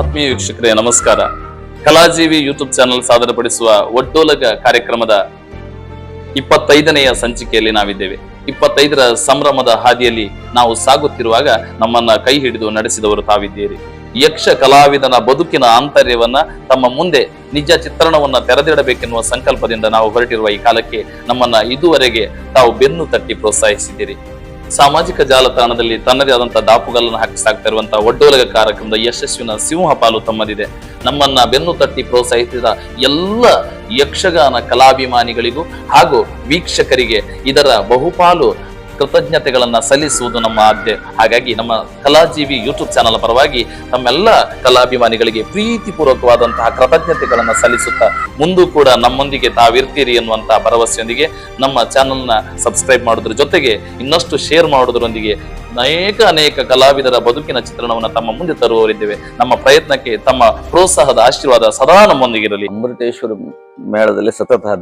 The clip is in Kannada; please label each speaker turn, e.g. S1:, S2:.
S1: ಆತ್ಮೀಯ ವೀಕ್ಷಕರೇ, ನಮಸ್ಕಾರ. ಕಲಾಜೀವಿ ಯೂಟ್ಯೂಬ್ ಚಾನೆಲ್ ಸಾದರಪಡಿಸುವ ಒಡ್ಡೋಲಗ ಕಾರ್ಯಕ್ರಮದ ಇಪ್ಪತ್ತೈದನೆಯ ಸಂಚಿಕೆಯಲ್ಲಿ ನಾವಿದ್ದೇವೆ. ಇಪ್ಪತ್ತೈದರ ಸಂಭ್ರಮದ ಹಾದಿಯಲ್ಲಿ ನಾವು ಸಾಗುತ್ತಿರುವಾಗ ನಮ್ಮನ್ನ ಕೈ ಹಿಡಿದು ನಡೆಸಿದವರು ತಾವಿದ್ದೀರಿ. ಯಕ್ಷ ಕಲಾವಿದನ ಬದುಕಿನ ಆಂತರ್ಯವನ್ನ ತಮ್ಮ ಮುಂದೆ ನಿಜ ಚಿತ್ರಣವನ್ನ ತೆರೆದಿಡಬೇಕೆನ್ನುವ ಸಂಕಲ್ಪದಿಂದ ನಾವು ಹೊರಟಿರುವ ಈ ಕಾಲಕ್ಕೆ ನಮ್ಮನ್ನ ಇದುವರೆಗೆ ತಾವು ಬೆನ್ನು ತಟ್ಟಿ ಪ್ರೋತ್ಸಾಹಿಸಿದ್ದೀರಿ. ಸಾಮಾಜಿಕ ಜಾಲತಾಣದಲ್ಲಿ ತನ್ನದೇ ಆದಂತಹ ದಾಪುಗಳನ್ನು ಹಾಕಿ ಸಾಕ್ತಾ ಇರುವಂತಹ ಒಡ್ಡೋಲಗ ಕಾರ್ಯಕ್ರಮದ ಯಶಸ್ವಿನ ಸಿಂಹ ಪಾಲು ತಮ್ಮದಿದೆ. ನಮ್ಮನ್ನ ಬೆನ್ನು ತಟ್ಟಿ ಪ್ರೋತ್ಸಾಹಿಸಿದ ಎಲ್ಲ ಯಕ್ಷಗಾನ ಕಲಾಭಿಮಾನಿಗಳಿಗೂ ಹಾಗೂ ವೀಕ್ಷಕರಿಗೆ ಇದರ ಬಹುಪಾಲು ಕೃತಜ್ಞತೆಗಳನ್ನ ಸಲ್ಲಿಸುವುದು ನಮ್ಮ ಆದ್ಯ ಹಾಗಾಗಿ ನಮ್ಮ ಕಲಾಜೀವಿ ಯೂಟ್ಯೂಬ್ ಚಾನಲ್ ಪರವಾಗಿ ತಮ್ಮೆಲ್ಲ ಕಲಾಭಿಮಾನಿಗಳಿಗೆ ಪ್ರೀತಿಪೂರ್ವಕವಾದಂತಹ ಕೃತಜ್ಞತೆಗಳನ್ನು ಸಲ್ಲಿಸುತ್ತಾ ಮುಂದೂ ಕೂಡ ನಮ್ಮೊಂದಿಗೆ ತಾವಿರ್ತೀರಿ ಎನ್ನುವಂತಹ ಭರವಸೆಯೊಂದಿಗೆ ನಮ್ಮ ಚಾನಲ್ನ ಸಬ್ಸ್ಕ್ರೈಬ್ ಮಾಡೋದ್ರ ಜೊತೆಗೆ ಇನ್ನಷ್ಟು ಶೇರ್ ಮಾಡೋದರೊಂದಿಗೆ ಅನೇಕ ಅನೇಕ ಕಲಾವಿದರ ಬದುಕಿನ ಚಿತ್ರಣವನ್ನು ತಮ್ಮ ಮುಂದೆ ತರುವವರಿದ್ದೇವೆ. ನಮ್ಮ ಪ್ರಯತ್ನಕ್ಕೆ ತಮ್ಮ ಪ್ರೋತ್ಸಾಹದ ಆಶೀರ್ವಾದ ಸದಾ ನಮ್ಮೊಂದಿಗಿರಲಿ.
S2: ಅಮೃತೇಶ್ವರ ಮೇಳದಲ್ಲಿ ಸತತ